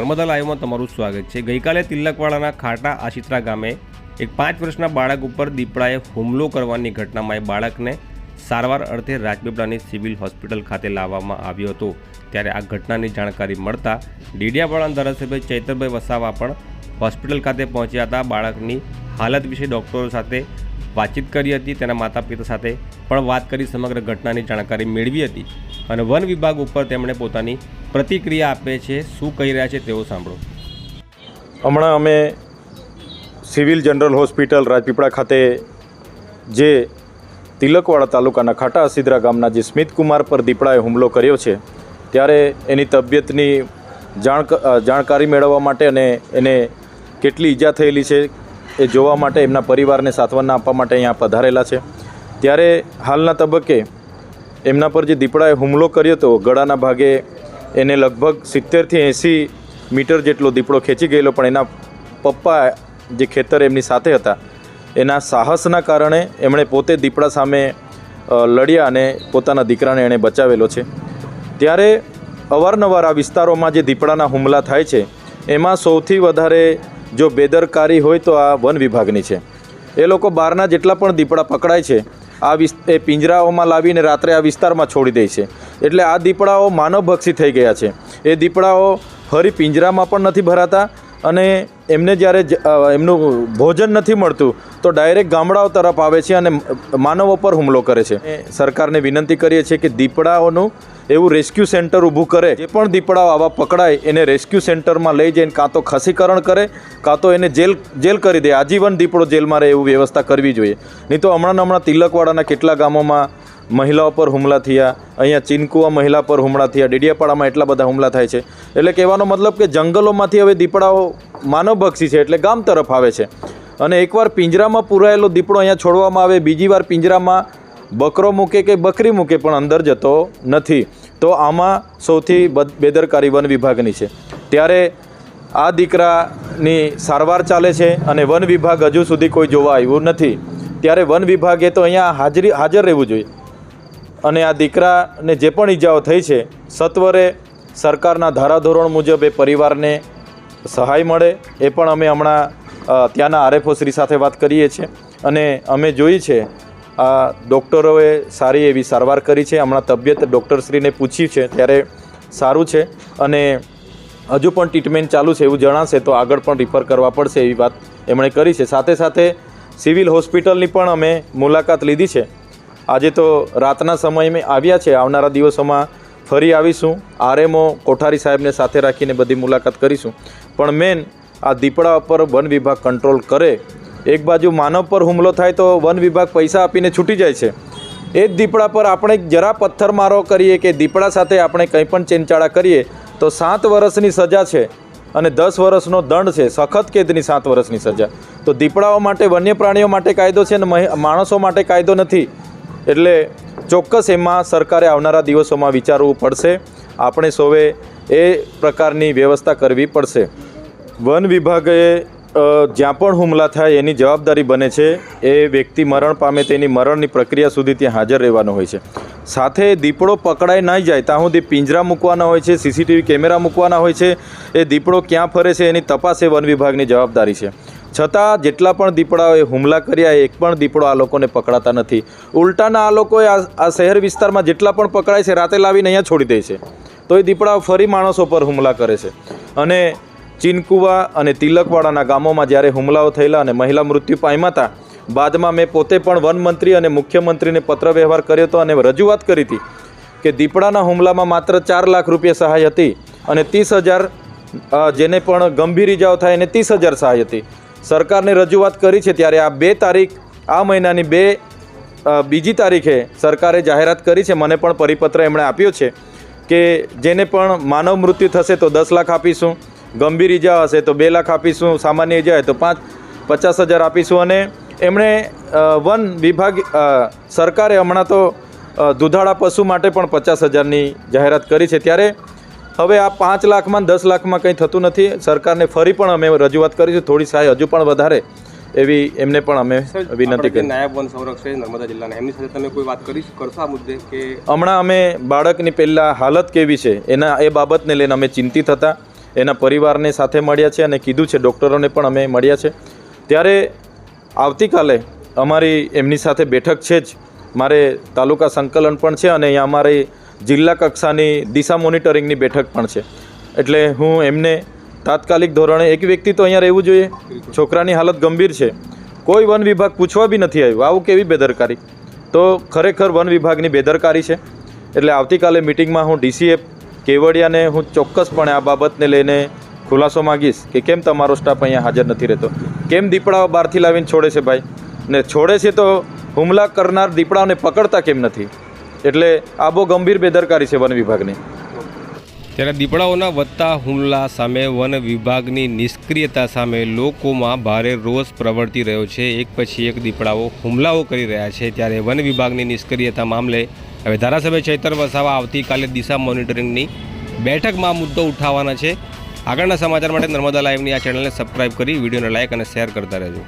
નર્મદા લાઈવમાં તમારું સ્વાગત છે. ગઈકાલે તિલકવાડાના ખાટા આશિત્રા ગામે એક પાંચ વર્ષના બાળક ઉપર દીપડાએ હુમલો કરવાની ઘટનામાં એ બાળકને સારવાર અર્થે રાજપીપળાની સિવિલ હોસ્પિટલ ખાતે લાવવામાં આવ્યો હતો. ત્યારે આ ઘટનાની જાણકારી મળતા ડીડિયાપાડા ધારાસભ્ય ચૈતરભાઈ વસાવા પણ હોસ્પિટલ ખાતે પહોંચ્યા હતા. બાળકની હાલત વિશે ડૉક્ટરો સાથે વાતચીત કરી હતી, તેના માતા પિતા સાથે પણ વાત કરી, સમગ્ર ઘટનાની જાણકારી મેળવી હતી અને વન વિભાગ ઉપર તેમણે પોતાની પ્રતિક્રિયા આપે છે, શું કહી રહ્યા છે તેઓ સાંભળો. હમણાં અમે સિવિલ જનરલ હોસ્પિટલ રાજપીપળા ખાતે જે તિલકવાડા તાલુકાના ખાટા હસીદરા ગામના જે સ્મિતકુમાર પર દીપડાએ હુમલો કર્યો છે, ત્યારે એની તબિયતની જાણ જાણકારી મેળવવા માટે અને એને કેટલી ઈજા થયેલી છે એ જોવા માટે એમના પરિવારને સાંત્વના આપવા માટે અહીંયા પધારેલા છે. ત્યારે હાલના તબક્કે એમના પર જે દીપડાએ હુમલો કર્યો હતો, ગળાના ભાગે એને લગભગ સિત્તેરથી એંસી મીટર જેટલો દીપડો ખેંચી ગયેલો, પણ એના પપ્પા જે ખેતર એમની સાથે હતા, એના સાહસના કારણે એમણે પોતે દીપડા સામે લડ્યા અને પોતાના દીકરાને એણે બચાવેલો છે. ત્યારે અવારનવાર આ વિસ્તારોમાં જે દીપડાના હુમલા થાય છે, એમાં સૌથી વધારે જો બેદરકારી હોય તો આ વન વિભાગની છે. એ લોકો બહારના જેટલા પણ દીપડા પકડાય છે, આ વિસ્ત એ પિંજરાઓમાં લાવીને રાત્રે આ વિસ્તારમાં છોડી દે છે. એટલે આ દીપડાઓ માનવભક્ષી થઈ ગયા છે. એ દીપડાઓ ફરી પિંજરામાં પણ નથી ભરાતા અને એમને જ્યારે એમનું ભોજન નથી મળતું, તો ડાયરેક્ટ ગામડાઓ તરફ આવે છે અને માનવો પર હુમલો કરે છે. સરકારને વિનંતી કરીએ છીએ કે દીપડાઓનું એવું રેસ્ક્યુ સેન્ટર ઊભું કરે. જે પણ દીપડાઓ આવા પકડાય, એને રેસ્ક્યુ સેન્ટરમાં લઈ જઈને કાં તો ખસીકરણ કરે, કાં તો એને જેલ જેલ કરી દે. આજીવન દીપડો જેલમાં રહે એવું વ્યવસ્થા કરવી જોઈએ. નહીં તો હમણાં હમણાં તિલકવાડાના કેટલા ગામોમાં મહિલાઓ પર હુમલા થયા, અહીંયા ચીનકુવા મહિલા પર હુમલા થયા, ડેડિયાપાડામાં એટલા બધા હુમલા થાય છે. એટલે કહેવાનો મતલબ કે જંગલોમાંથી હવે દીપડાઓ માનવભક્ષી છે, એટલે ગામ તરફ આવે છે. અને એકવાર પિંજરામાં પુરાયેલો દીપડો અહીંયા છોડવામાં આવે, બીજી વાર પિંજરામાં બકરો મૂકે કે બકરી મૂકે પણ અંદર જતો નથી. તો આમાં સૌથી બદ- બેદરકારી વન વિભાગની છે. ત્યારે આ દીકરાની સારવાર ચાલે છે અને વન વિભાગ હજુ સુધી કોઈ જોવા આવ્યું નથી. ત્યારે વન વિભાગે તો અહીંયા હાજરી, હાજર રહેવું જોઈએ. અને આ દીકરાને જે પણ ઈજાઓ થઈ છે, સત્વરે સરકારના ધારાધોરણ મુજબ એ પરિવારને સહાય મળે. એ પણ અમે હમણાં ત્યાંના આરએફઓ શ્રી સાથે વાત કરીએ છીએ. અને અમે જોઈ છે, આ ડૉક્ટરોએ સારી એવી સારવાર કરી છે. હમણાં તબિયત ડૉક્ટરશ્રીને પૂછી છે, ત્યારે સારું છે. અને હજુ પણ ટ્રીટમેન્ટ ચાલુ છે એવું જણાશે તો આગળ પણ રિફર કરવા પડશે એવી વાત એમણે કરી છે. સાથે સાથે સિવિલ હોસ્પિટલની પણ અમે મુલાકાત લીધી છે. આજે તો રાતના સમયમાં આવ્યા છે. આવનારા દિવસોમાં ફરી આવીશું. આરએમઓ કોઠારી સાહેબને સાથે રાખીને બધી મુલાકાત કરીશું. પણ મેન આ દીપડા ઉપર વન વિભાગ કંટ્રોલ કરે. એક બાજુ માનવ પર હુમલો થાય તો વન વિભાગ પૈસા આપીને છૂટી જાય છે. એ જ દીપડા પર આપણે જરા પથ્થરમારો કરીએ કે દીપડા સાથે આપણે કંઈ પણ ચેનચાળા કરીએ તો સાત વર્ષની સજા છે અને દસ વર્ષનો દંડ છે. સખત કેદની સાત વર્ષની સજા. તો દીપડાઓ માટે વન્ય પ્રાણીઓ માટે કાયદો છે અને માણસો માટે કાયદો નથી. એટલે ચોક્કસ એમાં સરકારે આવનારા દિવસોમાં વિચારવું પડશે. આપણે સૌએ એ પ્રકારની વ્યવસ્થા કરવી પડશે. વન વિભાગે જ્યાં પણ હુમલા થાય એની જવાબદારી બને છે. એ વ્યક્તિ મરણ પામે તેની મરણની પ્રક્રિયા સુધી ત્યાં હાજર રહેવાનું હોય છે. સાથે દીપડો પકડાઈ નહીં જાય ત્યાં સુધી પિંજરા મૂકવાના હોય છે, સીસીટીવી કેમેરા મૂકવાના હોય છે. એ દીપડો ક્યાં ફરે છે એની તપાસ એ વન વિભાગની જવાબદારી છે. છતાં જેટલા પણ દીપડાઓએ હુમલા કર્યા, એક પણ દીપડો આ લોકોને પકડાતા નથી. ઉલટાના આ લોકોએ આ શહેર વિસ્તારમાં જેટલા પણ પકડાય છે, રાતે લાવીને અહીંયા છોડી દે છે. તો એ દીપડાઓ ફરી માણસો પર હુમલા કરે છે. અને ચીનકુવા અને તિલકવાડાના ગામોમાં જ્યારે હુમલાઓ થયેલા અને મહિલા મૃત્યુ પામ્યા હતા, બાદમાં મેં પોતે પણ વનમંત્રી અને મુખ્યમંત્રીને પત્ર વ્યવહાર કર્યો હતો અને રજૂઆત કરી હતી કે દીપડાના હુમલામાં માત્ર ચાર લાખ રૂપિયા સહાય હતી અને ત્રીસ હજાર જેને પણ ગંભીર ઇજાઓ થાય એને ત્રીસ હજાર સહાય હતી. સરકારને રજૂઆત કરી છે ત્યારે આ બે તારીખ, આ મહિનાની બે બીજી તારીખે સરકારે જાહેરાત કરી છે. મને પણ પરિપત્ર એમણે આપ્યો છે કે જેને પણ માનવ મૃત્યુ થશે તો દસ લાખ આપીશું, ગંભીર ઈજા હશે તો બે લાખ આપીશું, સામાન્ય ઈજા હોય તો પાંચ, પચાસ હજાર આપીશું અને એમણે વન વિભાગ સરકારે હમણાં તો દુધાળા પશુ માટે પણ પચાસ હજારની જાહેરાત કરી છે. ત્યારે હવે આ પાંચ લાખમાં દસ લાખમાં કંઈ થતું નથી. સરકારને ફરી પણ અમે રજૂઆત કરીશું થોડી સહાય હજુ પણ વધારે એવી એમને પણ અમે વિનંતી કરી. નાયબ વન સંરક્ષક નર્મદા જિલ્લાના એમની સાથે તમે કોઈ વાત કરી કરશો આ મુદ્દે કે હમણાં અમે બાળકની પહેલાં હાલત કેવી છે એના એ બાબતને લઈને અમે ચિંતિત હતા. એના પરિવારને સાથે મળ્યા છે અને કીધું છે ડૉક્ટરોને પણ અમે મળ્યા છે. ત્યારે આવતીકાલે અમારી એમની સાથે બેઠક છે જ. મારે તાલુકા સંકલન પણ છે અને અહીંયા અમારી જિલ્લા કક્ષાની દિશા મોનિટરિંગની બેઠક પણ છે. એટલે હું એમને તાત્કાલિક ધોરણે, એક વ્યક્તિ તો અહીંયા રહેવું જોઈએ, છોકરાની હાલત ગંભીર છે. કોઈ વન વિભાગ પૂછવા બી નથી આવ્યું. આવું કેવી બેદરકારી? તો ખરેખર વન વિભાગની બેદરકારી છે. એટલે આવતીકાલે મિટિંગમાં હું ડીસીએફ કેવડિયાને હું ચોક્કસપણે આ બાબતને લઈને ખુલાસો માગીશ કે કેમ તમારો સ્ટાફ અહીંયા હાજર નથી રહેતો? કેમ દીપડાઓ બહારથી લાવીને છોડે છે ભાઈ? ને છોડે છે તો હુમલા કરનાર દીપડાઓને પકડતા કેમ નથી? એટલે આ બહુ ગંભીર બેદરકારી છે વન વિભાગની. ત્યારે દીપડાઓના વધતા હુમલા સામે વન વિભાગની નિષ્ક્રિયતા સામે લોકોમાં ભારે રોષ પ્રવર્તી રહ્યો છે. એક પછી એક દીપડાઓ હુમલાઓ કરી રહ્યા છે. ત્યારે વન વિભાગની નિષ્ક્રિયતા મામલે હવે ધારાસભ્ય ચૈતર વસાવા આવતીકાલે દિશા મોનિટરિંગની બેઠકમાં મુદ્દો ઉઠાવવાના છે. આગળના સમાચાર માટે નર્મદા લાઈવની આ ચેનલને સબસ્ક્રાઇબ કરી વિડીયોને લાઇક અને શેર કરતા રહેજો.